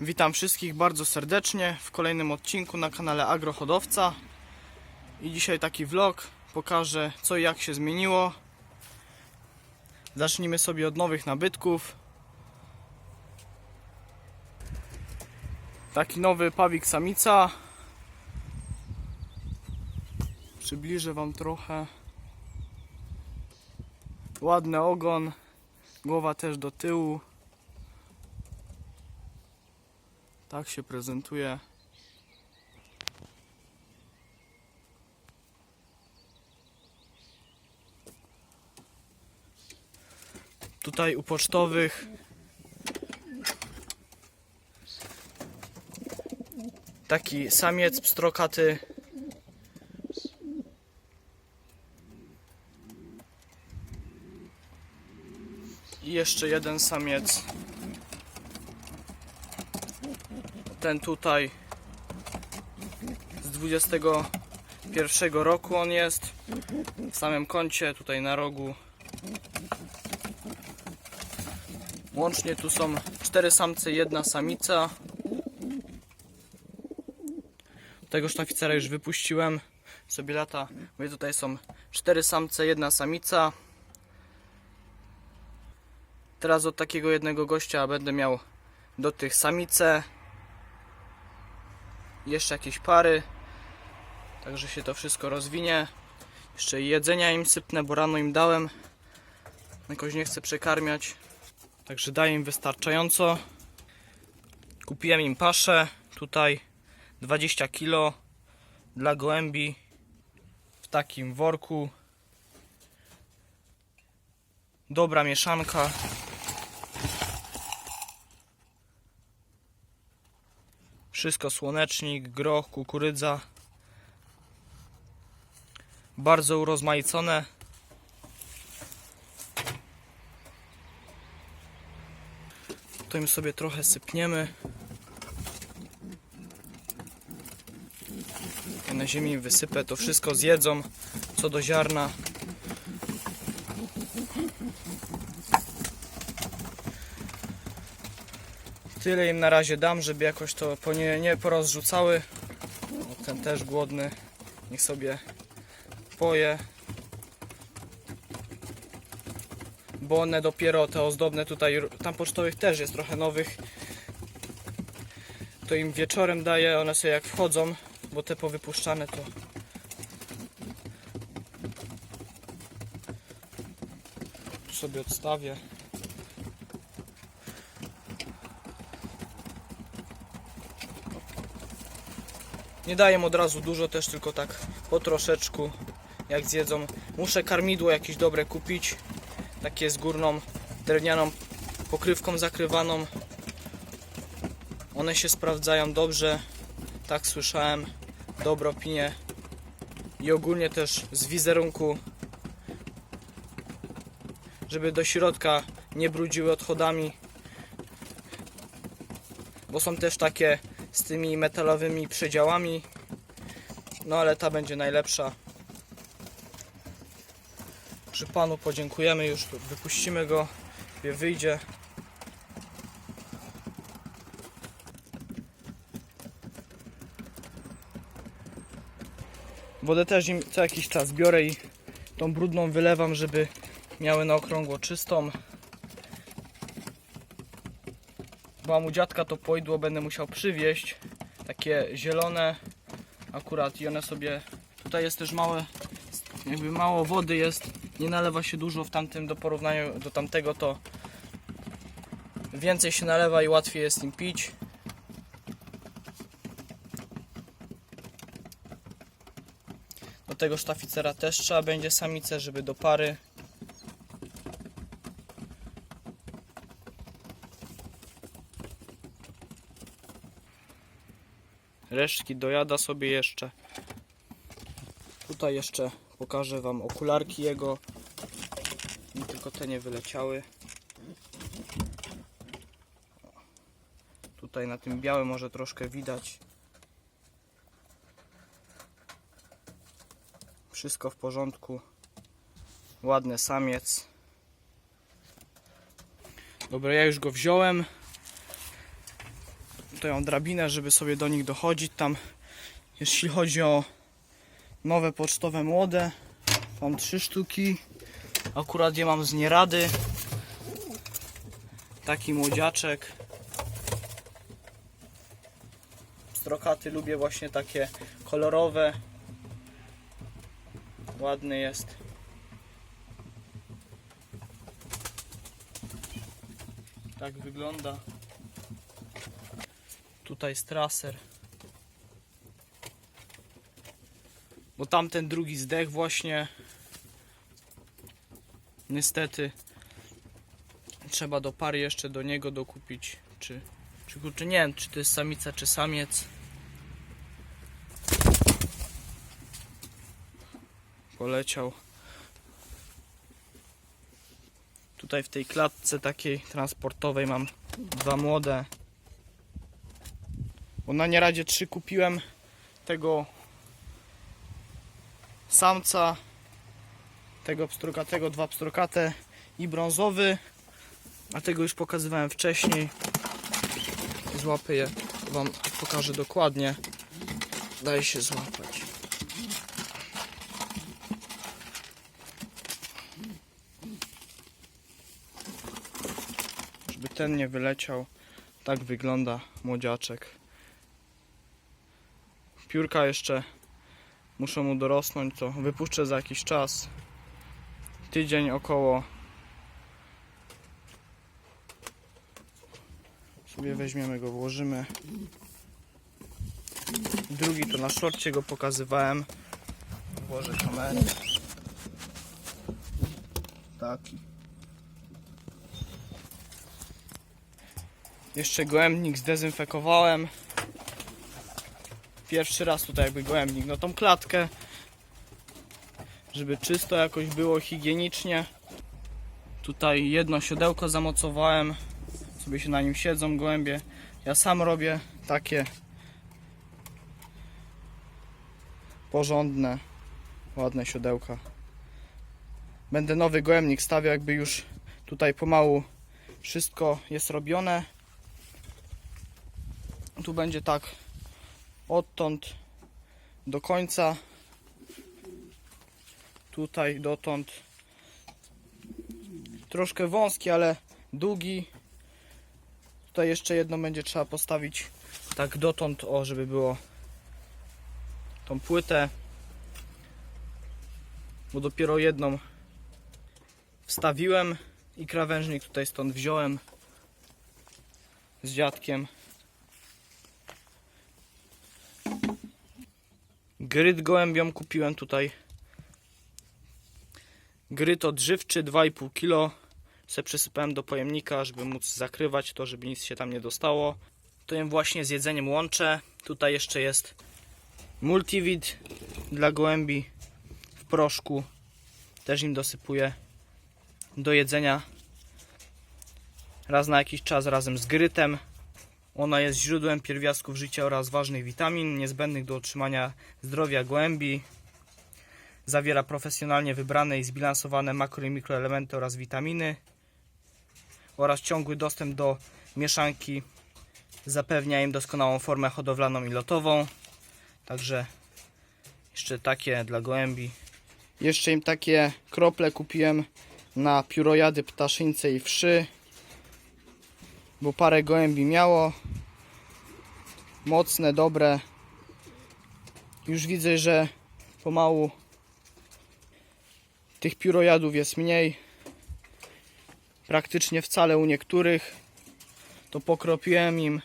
Witam wszystkich bardzo serdecznie w kolejnym odcinku na kanale Agrohodowca. I dzisiaj taki vlog. Pokażę co i jak się zmieniło. Zacznijmy sobie od nowych nabytków. Taki nowy pawik samica. Przybliżę Wam trochę. Ładny ogon. Głowa też do tyłu. Tak się prezentuje. Tutaj u pocztowych taki samiec pstrokaty. I jeszcze jeden samiec. Ten tutaj z 21 roku on jest. W samym kącie tutaj na rogu. Łącznie tu są cztery samce jedna samica. Tego sztaficera już wypuściłem. Sobie lata. Mówię tutaj są cztery samce jedna samica. Teraz od takiego jednego gościa będę miał do tych samice jeszcze jakieś pary. Także się to wszystko rozwinie. Jeszcze jedzenia im sypnę, bo rano im dałem. Jakoś nie chcę przekarmiać. Także daję im wystarczająco. Kupiłem im paszę. Tutaj 20 kg dla gołębi w takim worku. Dobra mieszanka. Wszystko słonecznik, groch, kukurydza. Bardzo urozmaicone. To im sobie trochę sypniemy. Ja na ziemi wysypę, to wszystko zjedzą, co do ziarna. Tyle im na razie dam, żeby jakoś to po nie, nie porozrzucały. O, Ten też głodny. Niech sobie poje. Bo one dopiero te ozdobne tutaj, tam pocztowych też jest trochę nowych. To im wieczorem daję, one sobie jak wchodzą, bo te powypuszczane to sobie odstawię. Nie daję od razu dużo, też tylko tak po troszeczku, jak zjedzą. Muszę karmidło jakieś dobre kupić, takie z górną drewnianą pokrywką zakrywaną. One się sprawdzają dobrze, tak słyszałem, dobre opinie. I ogólnie też z wizerunku, żeby do środka nie brudziły odchodami. Bo są też takie z tymi metalowymi przedziałami. No ale ta będzie najlepsza. Przy panu podziękujemy, już tu wypuścimy go, wyjdzie. Wodę też im co jakiś czas biorę i tą brudną wylewam, żeby miały na okrągło czystą. Bo mu dziadka to pojdło będę musiał przywieźć. Takie zielone akurat i one sobie. Tutaj jest też małe, jakby mało wody jest. Nie nalewa się dużo w tamtym do porównaniu do tamtego to więcej się nalewa i łatwiej jest im pić. Do tego sztaficera też trzeba będzie samice, żeby do pary. Resztki dojada sobie jeszcze. Tutaj jeszcze pokażę Wam okularki jego. Mi tylko te nie wyleciały. Tutaj na tym białym może troszkę widać. Wszystko w porządku. Ładny samiec. Dobra, ja już go wziąłem. Tutaj mam drabinę, żeby sobie do nich dochodzić. Tam, jeśli chodzi o nowe pocztowe młode, mam trzy sztuki. Akurat je mam z nierady. Taki młodziaczek. Strokaty lubię właśnie takie kolorowe. Ładny jest. Tak wygląda. Tutaj straser. Bo tamten drugi zdech właśnie. Niestety trzeba do pary jeszcze do niego dokupić. Czy, czy kurczę, nie wiem, czy to jest samica, czy samiec. Poleciał. Tutaj w tej klatce takiej transportowej mam dwa młode. Bo na nieradzie trzy kupiłem tego samca, tego pstrokatego, dwa pstrokate i brązowy. A tego już pokazywałem wcześniej. Złapię je, wam pokażę dokładnie. Daje się złapać. Żeby ten nie wyleciał. Tak wygląda młodziaczek. Piórka jeszcze muszą mu dorosnąć, to wypuszczę za jakiś czas. Tydzień około. Sobie weźmiemy go, włożymy. Drugi to na szorcie go pokazywałem. Włożę kamerę. Taki. Jeszcze gołębnik zdezynfekowałem. Pierwszy raz tutaj jakby gołębnik. No tą klatkę, żeby czysto jakoś było, higienicznie. Tutaj jedno siodełko zamocowałem. Sobie się na nim siedzą gołębie. Ja sam robię takie porządne, ładne siodełka. Będę nowy gołębnik stawiał, jakby już tutaj pomału wszystko jest robione. Tu będzie tak odtąd do końca. Tutaj dotąd. Troszkę wąski, ale długi. Tutaj jeszcze jedno będzie trzeba postawić tak dotąd, o, żeby było tą płytę. Bo dopiero jedną wstawiłem i krawężnik tutaj stąd wziąłem z dziadkiem. Gryt gołębiom kupiłem tutaj. Gryt odżywczy 2,5 kg. Se przysypałem do pojemnika, żeby móc zakrywać to, żeby nic się tam nie dostało. To jem właśnie z jedzeniem łączę. Tutaj jeszcze jest multivit dla gołębi w proszku. Też im dosypuję do jedzenia raz na jakiś czas razem z grytem. Ona jest źródłem pierwiastków życia oraz ważnych witamin niezbędnych do utrzymania zdrowia gołębi. Zawiera profesjonalnie wybrane i zbilansowane makro i mikroelementy oraz witaminy oraz ciągły dostęp do mieszanki zapewnia im doskonałą formę hodowlaną i lotową. Także jeszcze takie dla gołębi. Jeszcze im takie krople kupiłem na piórojady ptaszyńce i wszy bo parę gołębi miało. Mocne, dobre. Już widzę, że pomału tych piórojadów jest mniej. Praktycznie wcale u niektórych. To pokropiłem im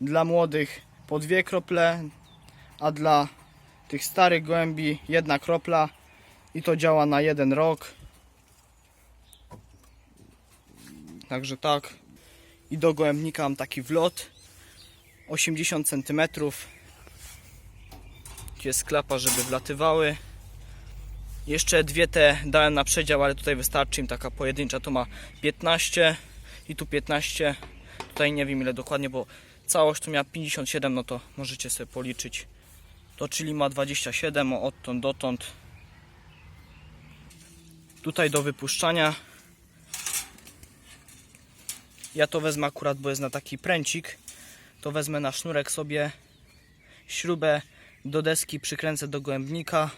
dla młodych po dwie krople, a dla tych starych gołębi jedna kropla i to działa na jeden rok. Także tak. I do gołębnika mam taki wlot 80 cm. Tu jest klapa, żeby wlatywały. Jeszcze dwie te dałem na przedział, ale tutaj wystarczy im taka pojedyncza. To ma 15 i tu 15. Tutaj nie wiem ile dokładnie, bo całość tu miała 57, no to możecie sobie policzyć. To czyli ma 27 o, odtąd dotąd. Tutaj do wypuszczania ja to wezmę akurat, bo jest na taki pręcik, to wezmę na sznurek sobie śrubę do deski, przykręcę do gołębnika.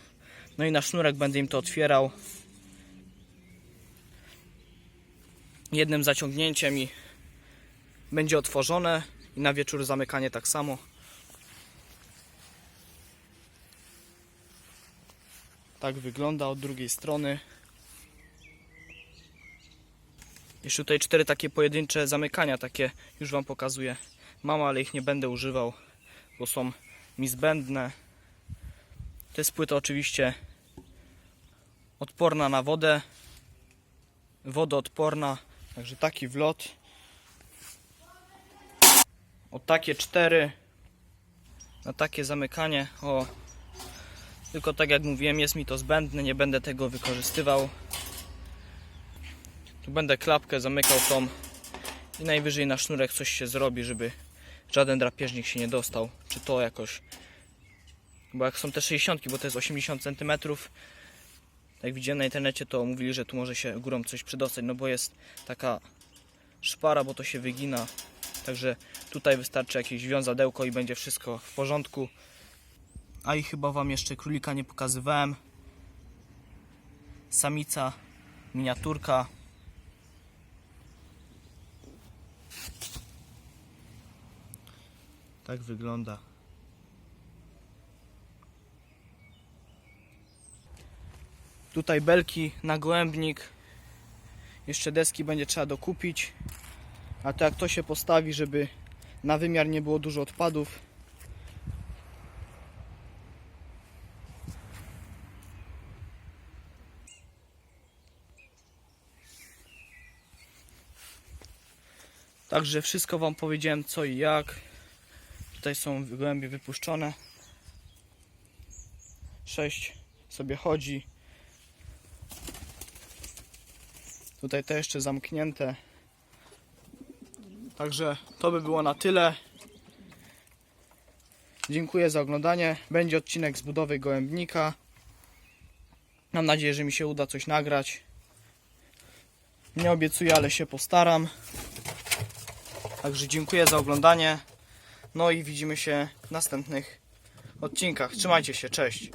No i na sznurek będę im to otwierał. Jednym zaciągnięciem i będzie otworzone. I na wieczór zamykanie tak samo. Tak wygląda od drugiej strony. Jeszcze tutaj cztery takie pojedyncze zamykania, takie już Wam pokazuję. Mam, ale ich nie będę używał, bo są mi zbędne. To jest płyta oczywiście odporna na wodę, wodoodporna, także taki wlot. O takie cztery na takie zamykanie. O, tylko tak jak mówiłem, jest mi to zbędne, nie będę tego wykorzystywał. Będę klapkę zamykał tą i najwyżej na sznurek coś się zrobi, żeby żaden drapieżnik się nie dostał. Czy to jakoś. Bo jak są te 60, bo to jest 80 cm, jak widziałem na internecie, to mówili, że tu może się górą coś przydostać, no bo jest taka szpara, bo to się wygina. Także tutaj wystarczy jakieś wiązadełko i będzie wszystko w porządku. A i chyba Wam jeszcze królika nie pokazywałem. Samica, miniaturka. Tak wygląda. Tutaj belki na gołębnik. Jeszcze deski będzie trzeba dokupić. A to jak to się postawi, żeby na wymiar nie było dużo odpadów. Także wszystko Wam powiedziałem co i jak. Tutaj są gołębie wypuszczone. Sześć sobie chodzi. Tutaj te jeszcze zamknięte. Także to by było na tyle. Dziękuję za oglądanie. Będzie odcinek z budowy gołębnika. Mam nadzieję, że mi się uda coś nagrać. Nie obiecuję, ale się postaram. Także dziękuję za oglądanie. No i widzimy się w następnych odcinkach. Trzymajcie się, cześć.